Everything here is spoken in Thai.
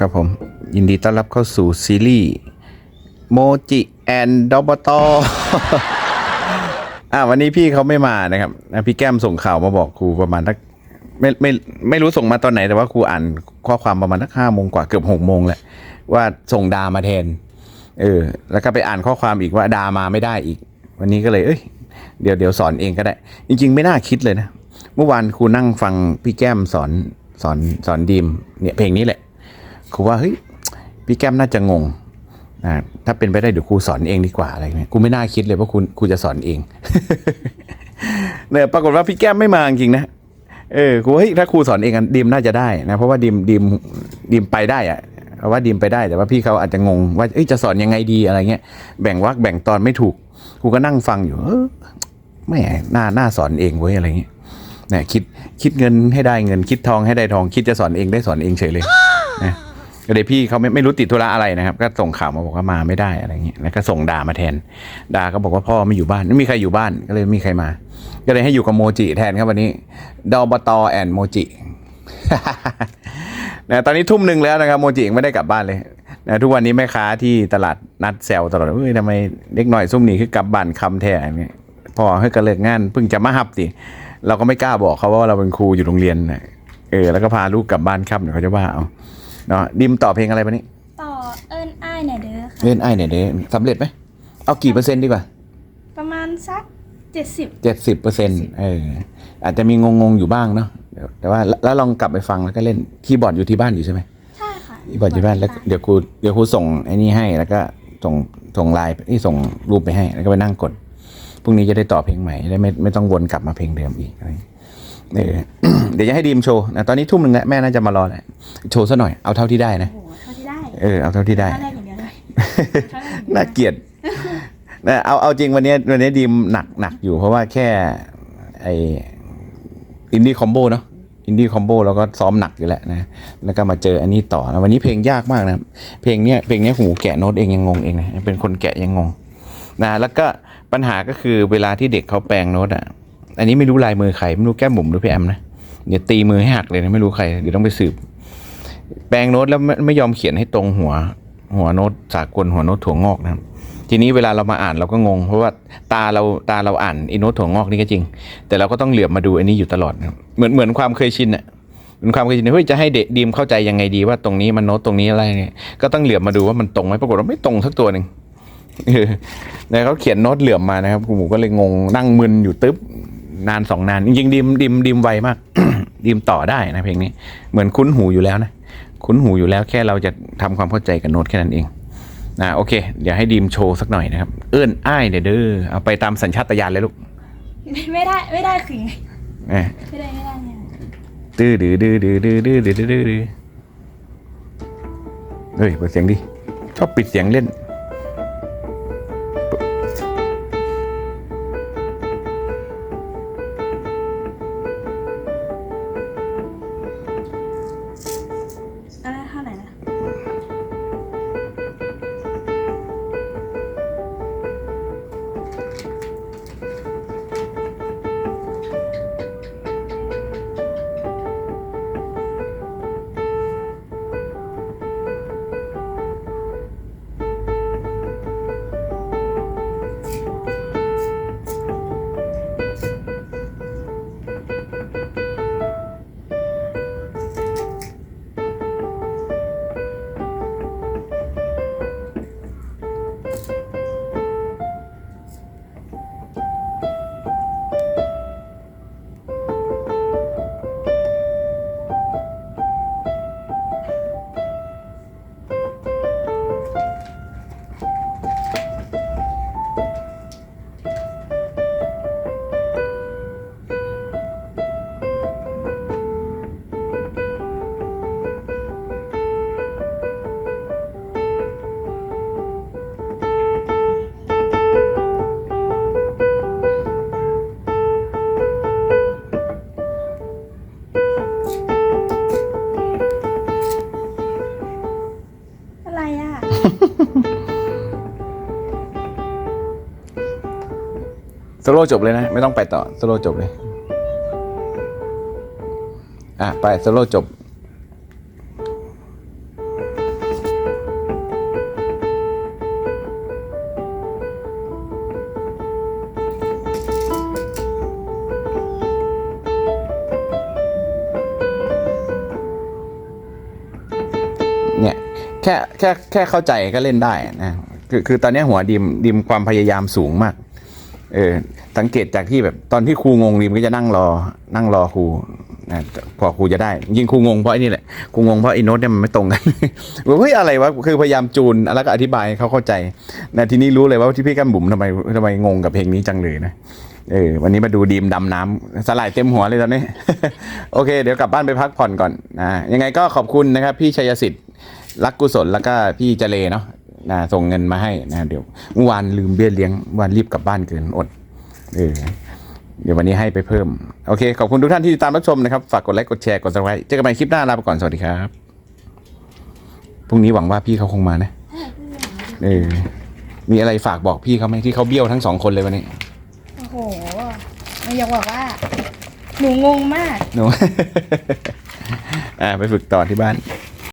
ครับผมยินดีต้อนรับเข้าสู่ซีรีส์โมจิแอนดอบตอ่าวันนี้พี่เขาไม่มานะครับพี่แก้มส่งข่าวมาบอกครูประมาณสักไม่ไม่ไม่รู้ส่งมาตอนไหนแต่ว่าครูอ่านข้อความประมาณสักห้าโมงกว่าเกือบหกโมงแหละว่าส่งดามาแทน เออ แล้วก็ไปอ่านข้อความอีกว่าดามาไม่ได้อีก วันนี้ก็เลย เอ้ยเดี๋ยวเดี๋ยวสอนเองก็ได้ จริง ๆ ไม่น่าคิดเลยนะ เมื่อวานครูนั่งฟังพี่แก้มสอนสอนสอนดีมเนี่ยเพลงนี้แหละ ครูว่าเฮ้ยพี่แก้มน่าจะงงนะถ้าเป็นไปได้เดี๋ยวครูสอนเองดีกว่าอะไรเงี้ยครูไม่น่าคิดเลยว่าครูครูจะสอนเองเนี่ยปรากฏว่าพี่แก้มไม่มาจริงนะเออครูเฮ้ยถ้าครูสอนเองอะดีมน่าจะได้นะเพราะว่าดีมดีมดีมไปได้อะเพราะว่าดีมไปได้แต่ว่าพี่เขาอาจจะงง ว่าเอ้ยจะสอนยังไงดีอะไรเงี้ยแบ่งวรรคแบ่งตอนไม่ถูกครูก็นั่งฟังอยู่เออแม่น่าน่าสอนเองเว้ยอะไรเงี้ยเนี่ยคิดคิดเงินให้ได้เงินคิดทองให้ได้ทอง คิดจะสอนเองได้สอนเองเฉยเลยนะ ก็เลยพี่เขาไม่ไม่รู้ติดธุระอะไรนะครับ ก็ส่งข่าวมาบอกว่ามาไม่ได้อะไรเงี้ยแล้วก็ส่งดามาแทนดาก็บอกว่าพ่อไม่อยู่บ้านไม่มีใครอยู่บ้านก็เลยไม่มีใครมา ก็เลยให้อยู่กับโมจิแทนครับวันนี้ดอบตแอนโมจินะตอนนี้ทุ่มหนึ่งแล้วนะครับโมจิยังไม่ได้กลับบ้านเลยนะทุกวันนี้แม่ค้าที่ตลาดนัดแซวตลอดเอ้ยทำไมเด็กหน่อยซุ่มนี้คือกลับบ้านคำแท้เนี่ยพอให้กระเลิกงานเพิ่งจะมาหับสิเราก็ไม่กล้าบอกเขาว่าเราเป็นครูอยู่โรงเรียนนะเออแล้วก็พาลูกกลับบ้านค่ำเดี๋ยวเขาจะว่าเอา เนาะดิมต่อเพลงอะไรปะนี้ ต่อเอิญอ้ายหน่อยเด้อค่ะ เล่นไอ้เนี่ยเด้สำเร็จไหม เอากี่เปอร์เซ็นต์ดีกว่าประมาณสักเจ็ดสิบเจ็ดสิบเปอร์เซ็นต์เอออาจจะมีงงๆอยู่บ้างเนาะเดี๋ยวแต่ว่าแล้วลองกลับไปฟังแล้วก็เล่นคีย์บอร์ดอยู่ที่บ้านอยู่ใช่ไหมใช่ค่ะคีย์บอร์ดอยู่ที่บ้านแล้วเดี๋ยวครูเดี๋ยวครูส่งไอ้นี่ให้แล้วก็ส่งส่งไลน์นี่ส่งรูปไปให้แล้วก็ไปนั่งกดพรุ่งนี้จะได้ต่อเพลงใหม่ได้ไม่ไม่ต้องวนกลับมาเพลงเดิมอีกอะไรเออ เดี๋ยวจะให้ดีมโชว์นะตอนนี้ทุ่มหนึ่งแล้วแม่น่าจะมารอแหละโชว์ซะหน่อยเอาเท่าที่ได้นะโอ้โหเท่าที่ได้เออเอาเท่าที่ได้ท่าแรกอย่างเดียวเลยท่าแรกอย่างเดียวน่าเกลียดนะเอาเอาจริงวันนี้วันนี้ดีมหนักหนักอยู่เพราะว่าแค่ไออินดี้คอมโบเนาะอินดี้คอมโบเราก็ซ้อมหนักอยู่แล้วนะแล้วก็มาเจออันนี้ต่อนะวันนี้เพลงยากมากนะครับเพลงเนี้ยเพลงเนี้ยหูแกะโน้ตเองยังงงเองนะเป็นคนแกะยังงงนะแล้วก็ปัญหาก็คือเวลาที่เด็กเขาแปลงโน้ตอะ อันนี้ไม่รู้ลายมือใครไม่รู้แก้มบุ๋มหรือพี่แอมนะเดี๋ยวตีมือให้หักเลยนะไม่รู้ใครเดี๋ยวต้องไปสืบ แปลงโน้ตแล้วไม่ไม่ยอมเขียนให้ตรงหัว หัวโน้ตสากลหัวโน้ตถั่วงอกนะครับทีนี้เวลาเรามาอ่านเราก็งง เพราะว่าตาเราตาเราอ่านไอ้โน้ตถั่วงอกนี่ก็จริง แต่เราก็ต้องเหลือบมาดูอันนี้อยู่ตลอดเหมือนเหมือนความเคยชินอะเหมือนความเคยชินเฮ้ยจะให้เด็กดีมเข้าใจยังไงดีว่าตรงนี้มันโน้ตตรงนี้อะไรเนี่ยก็ต้องเหลือบมาดูว่ามันตรงไหมปรากฏว่าไม่ตรงสักตัวหนึ่งเออแล้วเขาเขียนโน้ตเหลื่อมมานะครับคุณหมูก็เลยงงนั่งมึนอยู่ตึ๊บ นานสองนานจริงๆดิมดิมดิมไวมาก ดิมต่อได้นะเพลงนี้เหมือนคุ้นหูอยู่แล้วนะคุ้นหูอยู่แล้วแค่เราจะทำความเข้าใจกับโน้ตแค่นั้นเองนะโอเค เดี๋ยวให้ดีมโชว์สักหน่อยนะครับ เอื้อนอ้ายเด้อเด้อเอาไปตามสัญชาตญาณเลยลูก ไม่ได้ไม่ได้คือไงเอ้ยไม่ได้ไม่ได้เนี่ยตื้อดื้อดื้อดื้อดื้อดื้อดื้อดื้อดื้อดื้อเฮ้ยเปิดเสียงดิชอบปิดเสียงเล่น สโลจบเลยนะ ไม่ต้องไปต่อสโลจบเลย อะ ไปสโลจบเนี่ยแค่แค่แค่เข้าใจก็เล่นได้นะคือคือตอนนี้หัวดิมดิมความพยายามสูงมาก เออสังเกตจากที่แบบตอนที่ครูงงดิมก็จะนั่งรอ นั่งรอครูนะพอครูจะได้ ยิงครูงงเพราะไอ้นี่แหละครูงงเพราะไอ้โน้ตเนี่ยมันไม่ตรงกันเฮ้ยอะไรวะคือพยายามจูนแล้วก็อธิบายให้เขาเข้าใจนะทีนี้รู้เลยว่าที่พี่กั้มบุ๋มทำไมทำไมงงกับเพลงนี้จังเลยนะเออวันนี้มาดูดีมดำน้ำสลายเต็มหัวเลยตอนนี้ โอเค เดี๋ยวกลับบ้านไปพักผ่อนก่อนนะยังไงก็ขอบคุณนะครับ พี่ชัยสิทธิ์รักกุศลแล้วก็พี่เจเลเนาะ นะส่งเงินมาให้นะเดี๋ยวเมื่อวานลืมเบี้ยเลี้ยงเมื่อวานรีบกลับบ้านเกินอดเออเดี๋ยววันนี้ให้ไปเพิ่ม โอเค ขอบคุณทุกท่านที่ติดตามรับชมนะครับ ฝากกดไลค์กดแชร์กด subscribe เจอกันใหม่คลิปหน้าลาไปก่อน สวัสดีครับพรุ่งนี้หวังว่าพี่เขาคงมานะเออมีอะไรฝากบอกพี่เขาไหมที่เขาเบี้ยวทั้งสองคนเลยวันนี้โอ้โหมันอยากบอกว่า หนูงงมากหนู อ่าไปฝึกต่อที่บ้าน